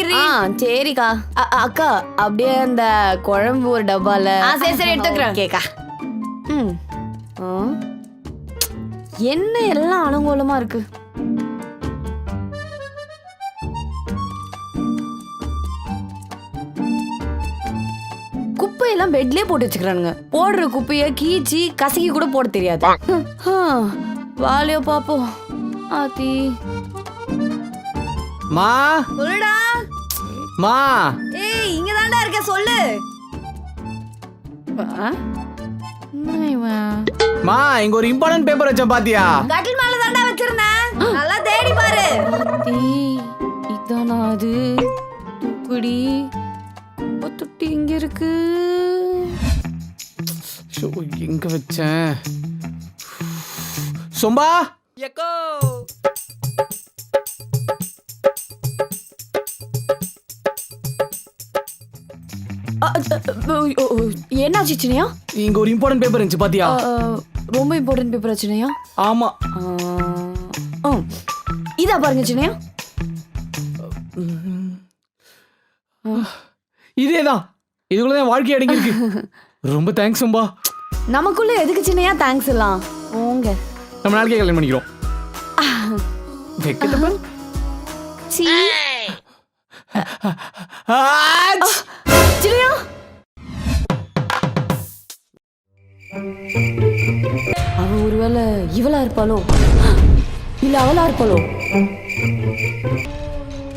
சரிக்கா. அக்கா அப்படியே அந்த குழம்பு ஒரு டப்பால. ஆ சரி சரி எடுத்துக்கிறேன். கேக்கா ம். என்ன எல்லாம் அலங்கோலமா இருக்கு? குப்பையெல்லாம் பெட்லயே போட்டு வச்சுக்கிறானுங்க. போடுற குப்பைய கீச்சி கசக்கி கூட போட தெரியாது. வாலியோ பாப்போம். ஆத்தி. மா. சொல்லுடா. மா. ஏய் இங்க தான்டா இருக்க சொல்லு? மா இங்க ஒரு இம்பார்ட்டன்ட் பேப்பர் வச்ச பாத்தியா? கட்டில் மேல தான்டா வச்சிருந்தேன். நல்லா தேடி பாரு. ஆத்தி, இதானா அது? குப்பை தொட்டி இங்க இருக்கு. எங்க வச்சேன். சொம்பா. எக்கோ. என்னாச்சு சின்னையா இங்க ஒரு இம்பார்ட்டன்ட் பேப்பர் இருந்துச்சு பாத்தியா ரொம்ப இம்பார்ட்டன்ட் பேப்பர் சின்னையா ஆமா இதா பாருங்க சின்னையா இதேதான் இதுக்குள்ள தான் வாழ்க்கை அடங்கி இருக்கு ரொம்ப தேங்க்ஸ் சொம்பா நமக்குள்ள எதுக்கு சின்னையா தேங்க்ஸ் எல்லாம் போங்க நம்ம நாளைக்கே கல்யாணம் பண்ணிக்கிறோம் பாரு. சீ அவ ஒருவேளை இவளா இருப்பாளோ? இல்ல அவளா இருப்பாளோ?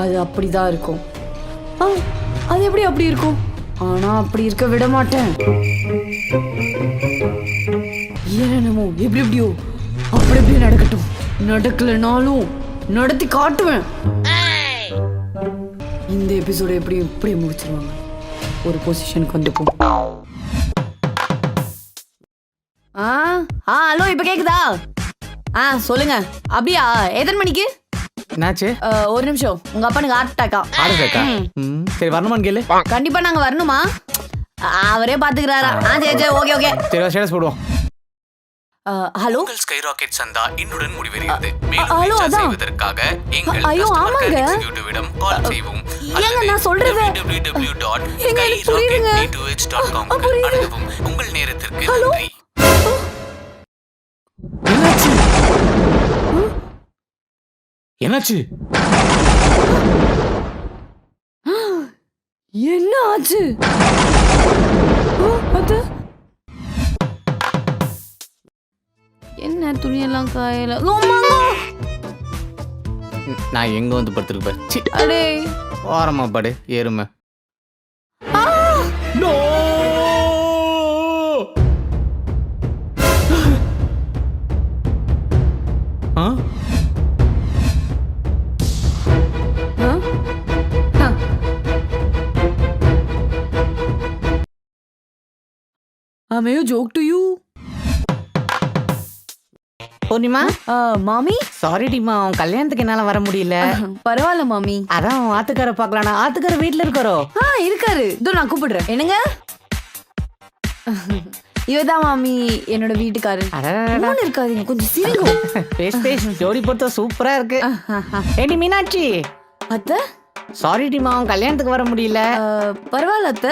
அது அப்படிதான் இருக்கும். அது எப்படி அப்படி இருக்கும்? ஆனா அப்படி இருக்க விட மாட்டேன். என்னமோ எப்படி எப்படியோ? அப்படி எப்படி நடக்கட்டும்? நடக்கலனாலும் நடத்தி காட்டுவேன். இந்த எபிசோட எப்படி எப்படி முடிச்சிருவாங்க. ஒரு பொசிஷனுக்கு வந்துப்போம் ஆ ஹலோ இப்ப கேக்குதா? ஆ சொல்லுங்க. அப்படியா எத்தனை மணிக்கு? என்னாச்சு? ஒரு நிமிஷம். உங்க அப்பனுக்கு ஹார்ட் அட்டாக்கா இருக்கா ம், சரி வரணுமான்னு கேளு. கண்டிப்பா நாங்க வரணுமா? அவரே பாத்துக்கிறாரா. ஆ சரி சரி ஓகே ஓகே சரி ஸ்டேட்டஸ் போடுவோம். ஹலோ? உங்கள் ஸ்கை ராக்கெட் சந்தா இன்னுடன் முடிவடைகிறது. மேலும் ஹலோ, அதான். செய்வதற்காக எங்கள் ஐயோ, ஆமாங்க. எக்ஸிகியூட்டிவிடம் கால் செய்யவும் ஏங்க, நான் சொல்றது- ஏங்க, எனக்கு புரியுதுங்க. www.skyrocket ஆ, புரியுது. அணுகவும் உங்கள் நேரத்திற்கு ஹலோ. நன்றி. என்னாச்சு? என்ன ஆச்சு? என்ன துணியெல்லாம் காயல! நான் எங்க வந்து சி. அடே. ஓரமா படு ஏறுமை! No A joke to you. Poornima? மாமி? சாரி டிமா உன் கல்யாணத்துக்கு என்னால வர முடியல. பரவாயில்ல மாமி. அதான் உன் ஆத்துக்கார பாக்கலானா ஆத்துக்கார வீட்ல இருக்கறோ? ஆ இருக்காரு. இதோ நான் கூப்பிடுறேன். என்னங்க? இவதான் மாமி என்னோட வீட்டுக்காரு. ஒண்ணு இருக்காதீங்க கொஞ்சம் சிரிங்க பேஸ் பேஸ் ஜோடி பொறுத்த சூப்பரா இருக்கு ஏடி மீனாட்சி அத்தை சாரி டிமா உன் கல்யாணத்துக்கு வர முடியல பரவாயில்ல அத்தை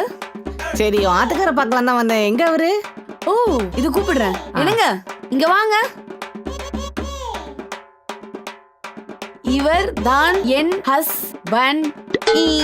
சரி உன் ஆத்துக்கார பார்க்கலாம் தான் வந்தேன். எங்க அவரு? ஓ இது கூப்பிடுறேன். என்னங்க? இங்க வாங்க. இவர் தான் என் ஹஸ்பண்ட்